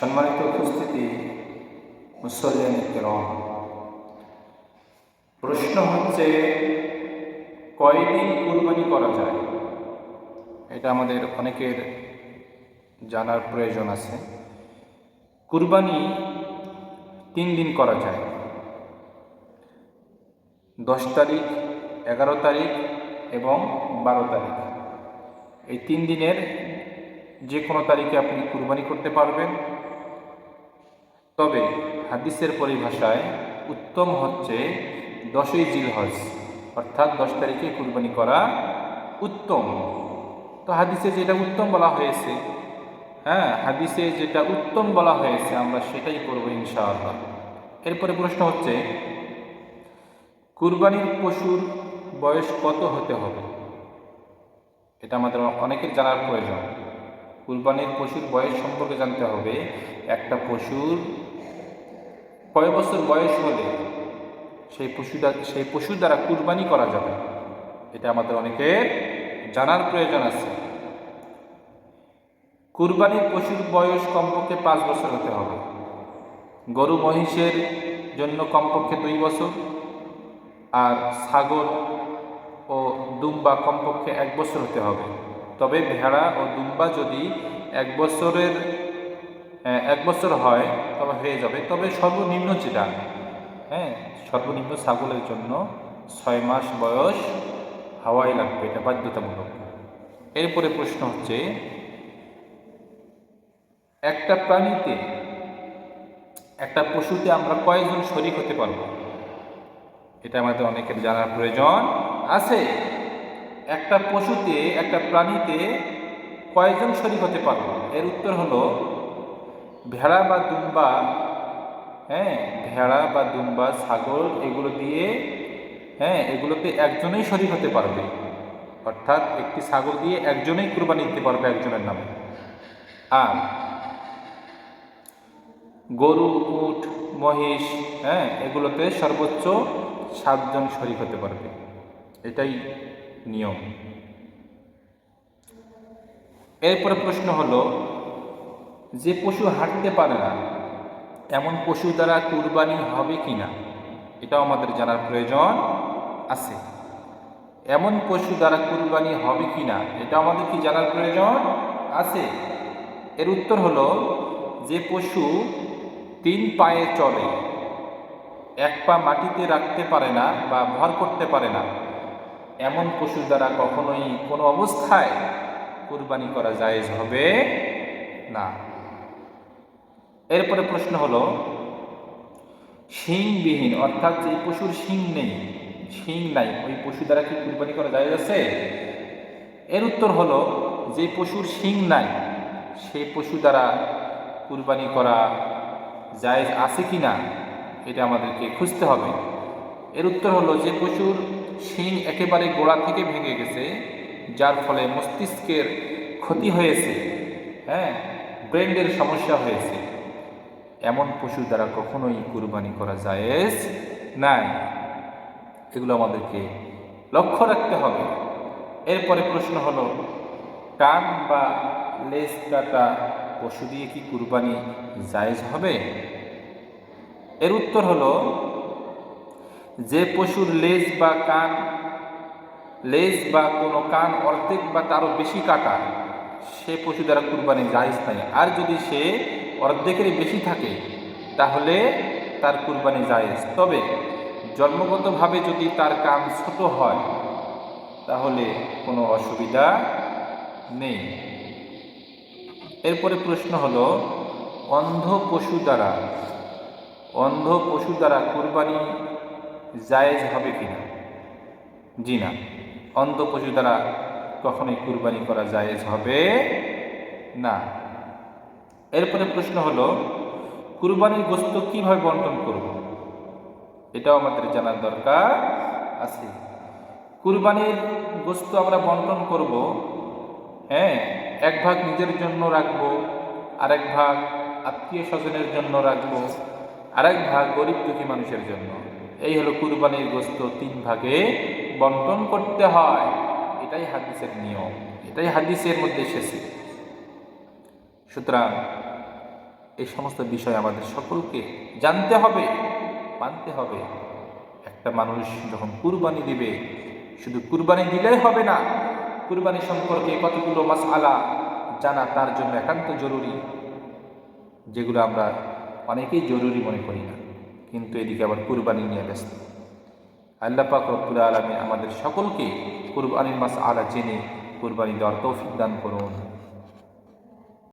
সম্মানিত উপস্থিতি মুসলিম প্রশ্ন হচ্ছে, কয়দিন কুরবানি করা যায়? এটা আমাদের অনেকের জানার প্রয়োজন আছে। কুরবানি তিন দিন করা যায়। দশ তারিখ, এগারো তারিখ এবং বারো তারিখ। এই তিন দিনের যে কোনো তারিখে আপনি কুরবানি করতে পারবেন। তবে হাদিসের পরিভাষায় উত্তম হচ্ছে দশই জিলহজ, অর্থাৎ দশ তারিখে কুরবানি করা উত্তম। তো হাদিসে যেটা উত্তম বলা হয়েছে হ্যাঁ হাদিসে যেটা উত্তম বলা হয়েছে আমরা সেটাই করব ইনশাআল্লাহ। এরপরে প্রশ্ন হচ্ছে, কুরবানির পশুর বয়স কত হতে হবে? এটা আমাদের অনেকের জানার প্রয়োজন। কুরবানির পশুর বয়স সম্পর্কে জানতে হবে। একটা পশুর কয় বছর বয়স হলে সেই পশুটা, সেই পশু দ্বারা কুরবানি করা যাবে? এটা আমাদের অনেকের জানার প্রয়োজন আছে। কুরবানির পশুর বয়স কমপক্ষে পাঁচ বছর হতে হবে। গরু মহিষের জন্য কমপক্ষে দুই বছর। আর ছাগল ও দুম্বা কমপক্ষে এক বছর হতে হবে। তবে ভেড়া ও দুম্বা যদি এক বছরের এক বছর হয়, তবে হয়ে যাবে। তবে সর্বনিম্ন যেটা হ্যাঁ সর্বনিম্ন ছাগলের জন্য ছয় মাস বয়স হাওয়াই লাগবে, এটা বাধ্যতামূলক। এরপরে প্রশ্ন হচ্ছে, একটা প্রাণীতে, একটা পশুতে আমরা কয়জন শরিক হতে পারব? এটা আমাদের অনেকের জানার প্রয়োজন আছে। একটা পশুতে, একটা প্রাণীতে কয়জন শরিক হতে পারব? এর উত্তর হলো ভেড়া বা দুম্বা হ্যাঁ ভেড়া বা দুম্বা, ছাগল এগুলো দিয়ে হ্যাঁ এগুলোতে একজনেই শরিক হতে পারবে। অর্থাৎ একটি ছাগল দিয়ে একজনেই কুরবানি দিতে পারবে একজনের নামে। আর গরু, উট, মহিষ হ্যাঁ এগুলোতে সর্বোচ্চ সাতজন শরিক হতে পারবে। এটাই নিয়ম। এরপরে প্রশ্ন হলো যে পশু হাঁটতে পারে না, এমন পশু দ্বারা কুরবানি হবে কি না, এটাও আমাদের জানার প্রয়োজন আছে। এমন পশু দ্বারা কুরবানি হবে কি না, এটা আমাদের কি জানার প্রয়োজন আছে? এর উত্তর হলো, যে পশু তিন পায়ে চলে, এক পা মাটিতে রাখতে পারে না বা ভর করতে পারে না, এমন পশু দ্বারা কখনোই কোনো অবস্থায় কুরবানি করা জায়েজ হবে না। এরপরে প্রশ্ন হলো, শিংবিহীন, অর্থাৎ যে পশুর শিং নেই, শিং নাই, ওই পশু দ্বারা কি কুরবানি করা যায় আছে? এর উত্তর হলো, যে পশুর শিং নাই সেই পশু দ্বারা কুরবানি করা জায়েজ আছে কি না, এটা আমাদেরকে খুঁজতে হবে। এর উত্তর হলো, যে পশুর শিং একেবারে গোড়া থেকে ভেঙে গেছে, যার ফলে মস্তিষ্কের ক্ষতি হয়েছে হ্যাঁ ব্রেন্ডের সমস্যা হয়েছে। এমন পশু দ্বারা কখনোই কুরবানি করা জায়েজ নাই। এগুলো আমাদেরকে লক্ষ্য রাখতে হবে। এরপরে প্রশ্ন হলো কান বা লেজ কাটা পশু দিয়ে কি কুরবানি জায়েজ হবে? এর উত্তর হলো, যে পশুর লেজ বা কান, লেজ বা কোনো কান অর্ধেক বা তারও বেশি কাটা, সে পশু দ্বারা কুরবানি জায়েজ নাই। আর যদি সে অর্ধেকের বেশি থাকে, তাহলে তার কুরবানি জায়েজ। তবে জন্মগতভাবে যদি তার কান ছোট হয়, তাহলে কোনো অসুবিধা নেই। এরপরে প্রশ্ন হলো, অন্ধ পশু দ্বারা, অন্ধ পশু দ্বারা কুরবানি জায়েজ হবে কি না জি না, অন্ধ পশু দ্বারা কখনোই কুরবানি করা জায়েজ হবে না। এরপরে প্রশ্ন হলো, কুরবানির গোস্ত কীভাবে বন্টন করব? এটাও আমাদের জানার দরকার আছে। কুরবানির গোস্ত আমরা বন্টন করব হ্যাঁ এক ভাগ নিজের জন্য রাখব, আরেক ভাগ আত্মীয় স্বজনের জন্য রাখব, আরেক ভাগ গরিব দুঃখী মানুষের জন্য। এই হলো কুরবানির গোস্ত তিন ভাগে বন্টন করতে হয়। এটাই হাদিসের নিয়ম, এটাই হাদিসের মধ্যে এসেছে। সুতরাং এই সমস্ত বিষয় আমাদের সকলকে জানতে হবে, মানতে হবে। একটা মানুষ যখন কুরবানি দিবে, শুধু কুরবানি দিলেই হবে না, কুরবানি সম্পর্কে কতগুলো মাস আলা জানা তার জন্য একান্ত জরুরি, যেগুলো আমরা অনেকেই জরুরি মনে করি না। কিন্তু এদিকে আবার কুরবানি নিয়ে ব্যস্ত। আল্লাহ পাক রব্বুল আলমী আমাদের সকলকে কুরবানির মাস আলা জেনে কুরবানি দেওয়ার তৌফিক দান করুন।